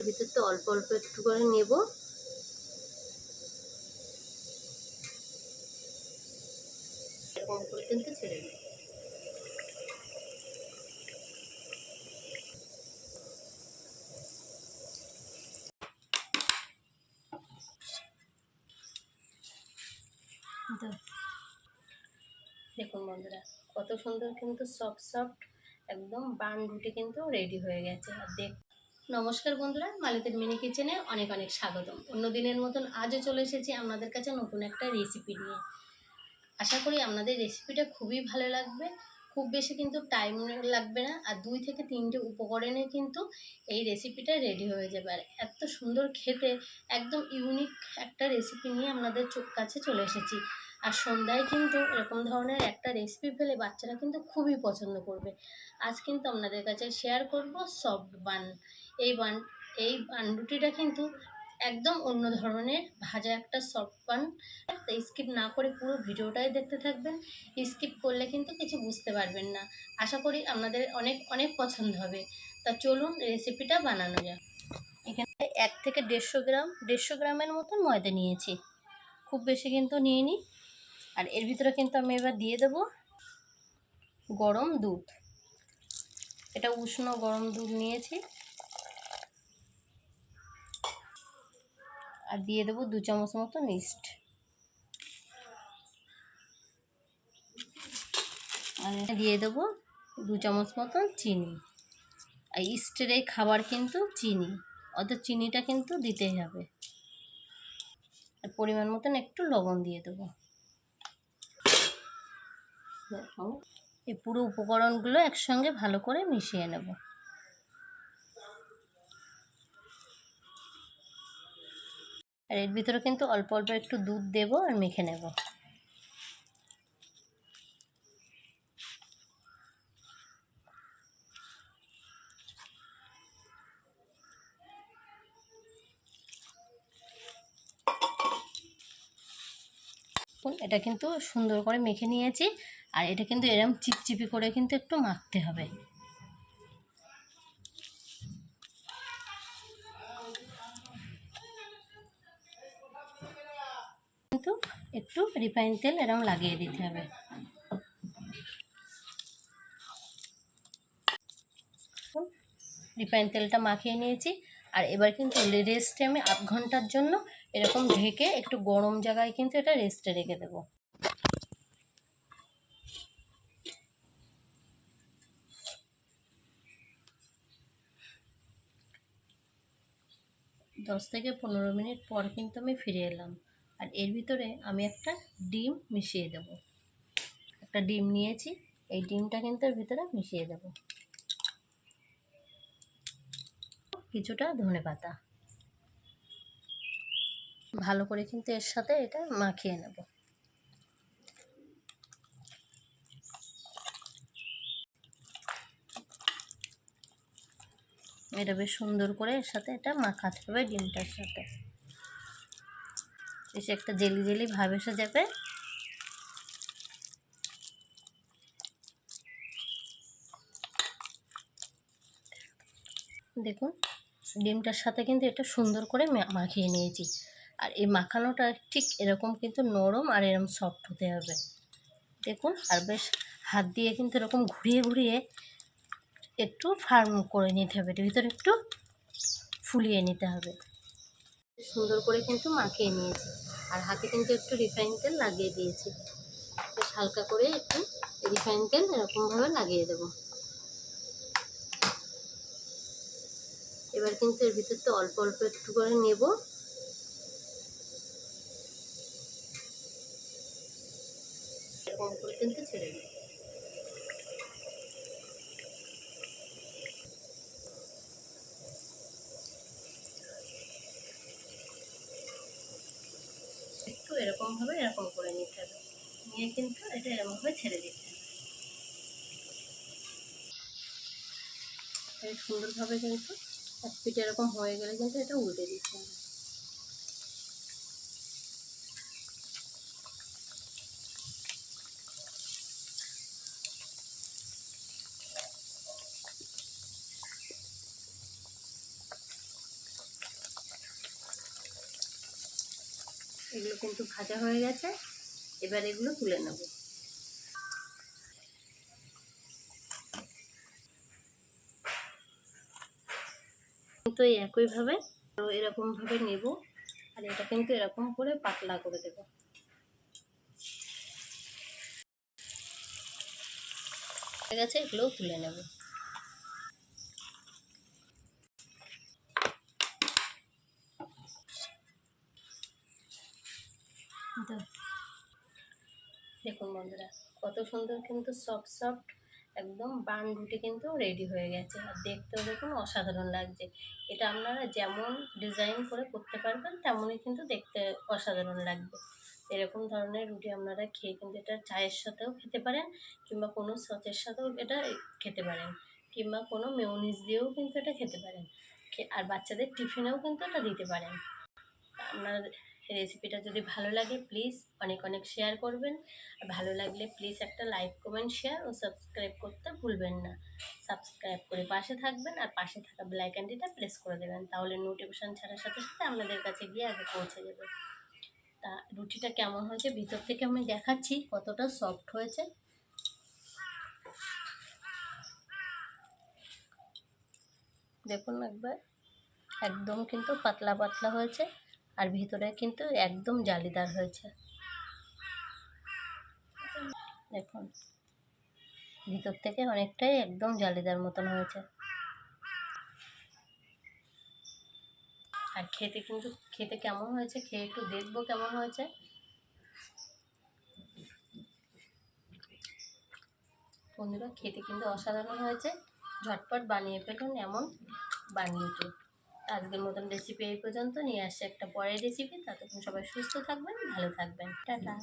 ভিতর তো অল্প অল্প একটু করে নেব। এরকম ছেড়ে তো- দেখুন বন্ধুরা, কত সুন্দর কিন্তু সফট সফট একদম বান রুটি কিন্তু রেডি হয়ে গেছে। আর দেখ নমস্কার বন্ধুরা, মালিতের মিনি কিচেনে অনেক অনেক স্বাগতম। অন্য দিনের মতন আজও চলে এসেছি আপনাদের কাছে নতুন একটা রেসিপি নিয়ে। আশা করি আপনাদের রেসিপিটা খুবই ভালো লাগবে। খুব বেশি কিন্তু টাইম লাগবে না, আর দুই থেকে তিনটে উপকরণে কিন্তু এই রেসিপিটা রেডি হয়ে যাবে। আর এত সুন্দর খেতে, একদম ইউনিক একটা রেসিপি নিয়ে আপনাদের কাছে চলে এসেছি। আর সন্ধ্যায় কিন্তু এরকম ধরনের একটা রেসিপি পেলে বাচ্চারা কিন্তু খুবই পছন্দ করবে। আজ কিন্তু আপনাদের কাছে শেয়ার করব সফট বান এই বান এই বান রুটিটা কিন্তু একদম অন্য ধরনের ভাজা একটা সফট বান স্কিপ না করে পুরো ভিডিওটাই দেখতে থাকবেন। স্কিপ করলে কিন্তু কিছু বুঝতে পারবেন না। আশা করি আপনাদের অনেক অনেক পছন্দ হবে। তা চলুন রেসিপিটা বানানো যাক। এখানে এক থেকে দেড়শো গ্রাম, দেড়শো গ্রামের মতন ময়দা নিয়েছি। খুব বেশি কিন্তু নিইনি। আর এর ভিতরে কিন্তু আমি এবার দিয়ে দেব গরম দুধ। এটা উষ্ণ গরম দুধ নিয়েছি। আর দিয়ে দেবো দু চামচ মতন ইস্ট আর দিয়ে দেবো দু চামচ মতন চিনি। আর ইস্টের এই খাবার কিন্তু চিনি। অত চিনিটা কিন্তু দিতেই হবে। আর পরিমাণ মতন একটু লবণ দিয়ে দেবো। এই পুরো উপকরণগুলো একসঙ্গে ভালো করে মিশিয়ে নেব। আর এর ভিতরে কিন্তু অল্প অল্প একটু দুধ দেব আর মেখে নেব। এটা কিন্তু সুন্দর করে মেখে নিয়েছি। আর এটা কিন্তু এরম চিপচিপি করে কিন্তু একটু মাখতে হবে। কিন্তু একটু রিফাইন তেল এরম লাগিয়ে দিতে হবে। রিফাইন তেলটা মাখিয়ে নিয়েছি। আর এবার কিন্তু রেস্টে আমি আধ ঘণ্টার জন্য এরকম ঢেকে একটু গরম জায়গায় কিন্তু এটা রেস্টে রেখে দেবো। দশ থেকে পনেরো মিনিট পর কিন্তু আমি ফিরে এলাম। আর এর ভিতরে আমি একটা ডিম মিশিয়ে দেব। একটা ডিম নিয়েছি, এই ডিমটা কিন্তু এর ভিতরে মিশিয়ে দেব। কিছুটা ধনে পাতা ভালো করে কিন্তু এর সাথে এটা মাখিয়ে নেব। এটা বেশ সুন্দর করে এর সাথে এটা মাখাতে হবে ডিমটার সাথে। বেশ একটা জেলি জেলি ভাব এসে যাবে। দেখুন, ডিমটার সাথে কিন্তু এটা সুন্দর করে মাখিয়ে নিয়েছি। আর এই মাখানোটা ঠিক এরকম কিন্তু নরম আর এরকম সফট হতে হবে। দেখুন, আর বেশ হাত দিয়ে কিন্তু এরকম ঘুরিয়ে ঘুরিয়ে একটু ফার্ম করে নিতে হবে। এর ভিতরে একটু ফুলিয়ে নিতে হবে। সুন্দর করে কিন্তু মাখিয়ে নিয়েছি। আর হাতে কিন্তু একটু রিফাইন তেল লাগিয়ে দিয়েছি। বেশ হালকা করে একটু রিফাইন তেল এরকমভাবে লাগিয়ে দেবো। এবার কিন্তু এর ভিতর তো অল্প অল্প একটু করে নেব এরকম করে কিন্তু ছেড়ে দেবো একটু এরকমভাবে এরকম করে নিতে হবে। নিয়ে কিন্তু এটা এরকমভাবে ছেড়ে দিতে হবে। সুন্দর সুন্দরভাবে কিন্তু এক পিঠ এরকম হয়ে গেলে কিন্তু এটা উল্টে দিতে হবে। এগুলো কিন্তু ভাজা হয়ে গেছে। এবার এগুলো তুলে নেব। এই একইভাবে তো এরকমভাবে নেব আর এটা কিন্তু এরকম করে পাতলা করে দেব। ঠিক আছে এগুলোও তুলে নেব। দেখুন বন্ধুরা, কত সুন্দর কিন্তু সফট সফট একদম বান রুটি কিন্তু রেডি হয়ে গেছে। আর দেখতেও দেখুন অসাধারণ লাগছে। এটা আপনারা যেমন ডিজাইন করে করতে পারবেন, তেমনই কিন্তু দেখতে অসাধারণ লাগবে। এরকম ধরনের রুটি আপনারা খেয়ে কিন্তু এটা চায়ের সাথেও খেতে পারেন, কিংবা কোনো সচের সাথেও এটা খেতে পারেন, কিংবা কোনো মেয়নিজ দিয়েও কিন্তু এটা খেতে পারেন। আর বাচ্চাদের টিফিনেও কিন্তু এটা দিতে পারেন। আপনার রেসিপিটা যদি ভালো লাগে প্লিজ অনেক অনেক শেয়ার করবেন। আর ভালো লাগলে প্লিজ একটা লাইক কমেন্ট শেয়ার ও সাবস্ক্রাইব করতে ভুলবেন না। সাবস্ক্রাইব করে পাশে থাকবেন আর পাশে থাকা বেল আইকনটিটা প্রেস করে দেবেন। তাহলে নোটিফিকেশান ছাড়ার সাথে সাথে আপনাদের কাছে গিয়ে আগে পৌঁছে যাবে। তা রুটিটা কেমন হয়েছে ভিতর থেকে আমি দেখাচ্ছি কতটা সফট হয়েছে। দেখুন একবার, একদম কিন্তু পাতলা পাতলা হয়েছে। আর ভিতরে কিন্তু একদম জালিদার হয়েছে। দেখুন, ভিতর থেকে অনেকটাই একদম জালিদার মতন হয়েছে। আর খেতে কিন্তু, খেতে কেমন হয়েছে, খেয়ে একটু দেখব কেমন হয়েছে। বন্ধুরা, খেতে কিন্তু অসাধারণ হয়েছে। ঝটপট বানিয়ে ফেলুন এমন বানিয়ে আজকের মতন রেসিপি এই পর্যন্ত। নিয়ে আসছে একটা পরের রেসিপি ততক্ষণ সবাই সুস্থ থাকবেন, ভালো থাকবেন। টাটা।